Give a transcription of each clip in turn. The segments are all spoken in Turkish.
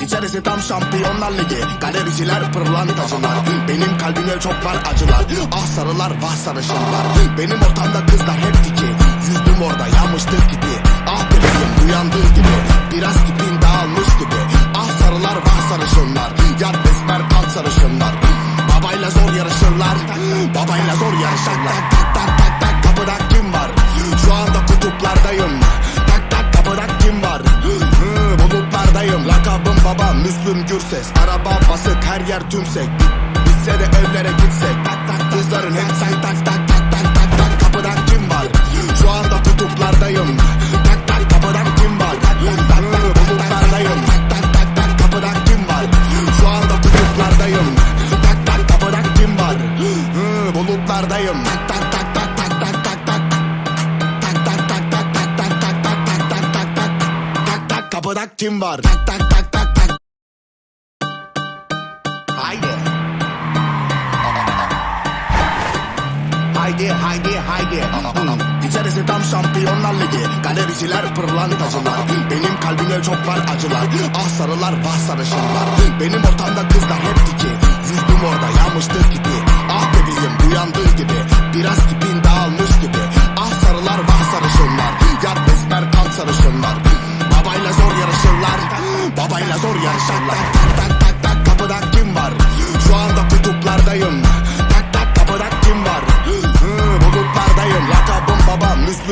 İçerisi tam şampiyonlar ligi Galericiler pırlantacılar Benim kalbimde çok var acılar. Ah sarılar vah sarışınlar Benim ortamda kızlar hep diki Yüzdüm orada yanmıştık gibi. Ah bebeğim uyandığı gibi. Biraz tipin dağılmış gibi. Ah sarılar vah sarışınlar Yat besmer kalk sarışınlar Babayla zor yarışırlar. Babayla zor yarışırlar. Tak tak tak tak kapıda kim var? Şu anda kutuplardayım baba Müslüm Gürses Araba basık her yer tümsek Bitse de evlere gitsek tak tak Kızların hep sen tak tak tak tak tak tak Kapıda kim var Şu anda kutuplardayım Tak tak kapıda kim var Tak tak tak tak Tak tak tak tak kapıda kim var Şu anda kutuplardayım Tak tak kapıda kim var Hı, Bulutlardayım Tak tak tak tak tak tak tak tak Tak tak tak tak tak tak tak tak tak tak tak tak Tak tak kapıda kim var Tak tak tak Haydi haydi haydi. Hmm, İçerisi tam şampiyonlar ligi Galericiler pırlantacılar Benim kalbimde çok var acılar. Ah sarılar vah sarışınlar Benim ortamda kızlar hep diki Yüzdüm orada yanmıştık gibi. Ah bebeğim uyandığı gibi. Biraz tipin dağılmış gibi. Ah sarılar vah sarışınlar Yat besmer kalk sarışınlar Babayla zor yarışırlar. Babayla zor yarışırlar. Tak tak tak tak kapıda kim var? Şu anda kutuplardayım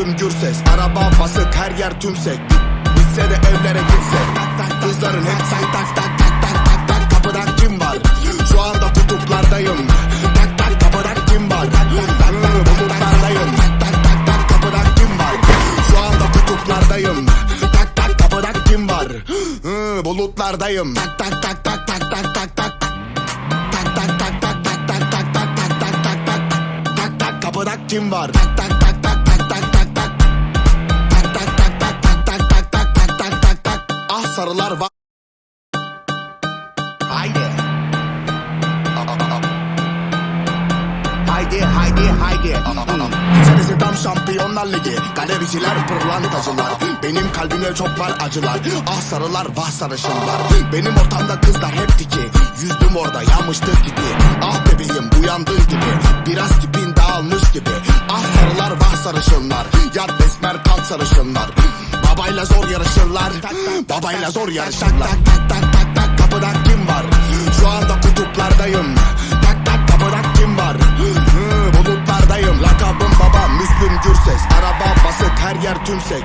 Müslüm Gürses Araba basık her yer tümsek Bitse de evlere gitsek Kızların hep sen tak tak tak tak tak tak Kapıda kim var Şu anda kutuplardayım Tak tak kapıda kim var Hı, Bulutlardayım Tak tak tak tak kapıda kim var Şu anda kutuplardayım Tak tak kapıda kim var Hı, Bulutlardayım Tak tak tak tak tak tak tak tak Tak tak tak tak tak tak tak tak tak tak tak tak Tak tak kapıda kim var sarılar var. Haydi. Haydi haydi haydi. İçerisi tam şampiyonlar ligi. Galericiler pırlantacılar. Benim kalbimde çok var acılar. Ah sarılar vah sarışınlar. Benim ortamda kızlar hep diki Yüzdüm orada yanmıştık gibi. Ah bebeğim uyandığı gibi. Biraz tipin dağılmış gibi. Ah sarılar vah sarışınlar. Yat besmer kalk sarışınlar Babayla zor yarışırlar. Babayla zor yarışırlar. Tak tak tak tak kapıda kim var? Şu anda kutuplardayım. Tak tak kapıda kim var? Hı, Bulutlardayım. Lakabım baba Müslüm Gürses. Araba basık her yer tümsek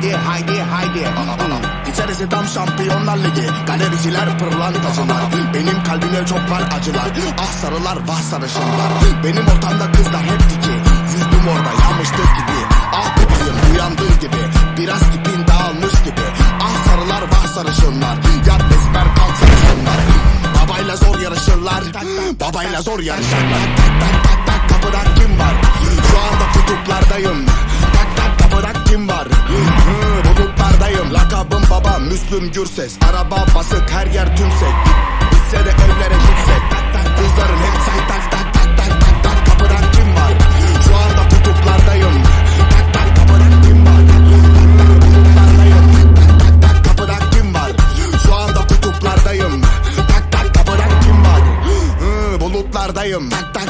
Haydi haydi haydi. İçerisi tam şampiyonlar ligi. Galericiler pırlantacılar Benim kalbimde çok var acılar. Ah sarılar vah sarışınlar Benim ortamda kızlar hep diki. Yüzdüm orada yanmıştık gibi. Ah bebeğim uyandığı gibi. Biraz tipin dağılmış gibi. Ah sarılar vah sarışınlar Yat besmer kalk sarışınlar Babayla zor yarışırlar. Babayla zor yarışırlar. Tak tak tak kapıda kim var? Şu anda kutuplardayım Müslüm Gürses Araba basık her yer tümsek. Bitse de evlere gitsek. Kızların hep sen tak tak tak tak tak tak Kapıda kim var? Şu anda kutuplardayım. Tak tak kapıda kim var? Tak tak tak tak kapıda kim var? Şu anda kutuplardayım. Tak tak kapıda kim var? Bulutlardayım. Tak tak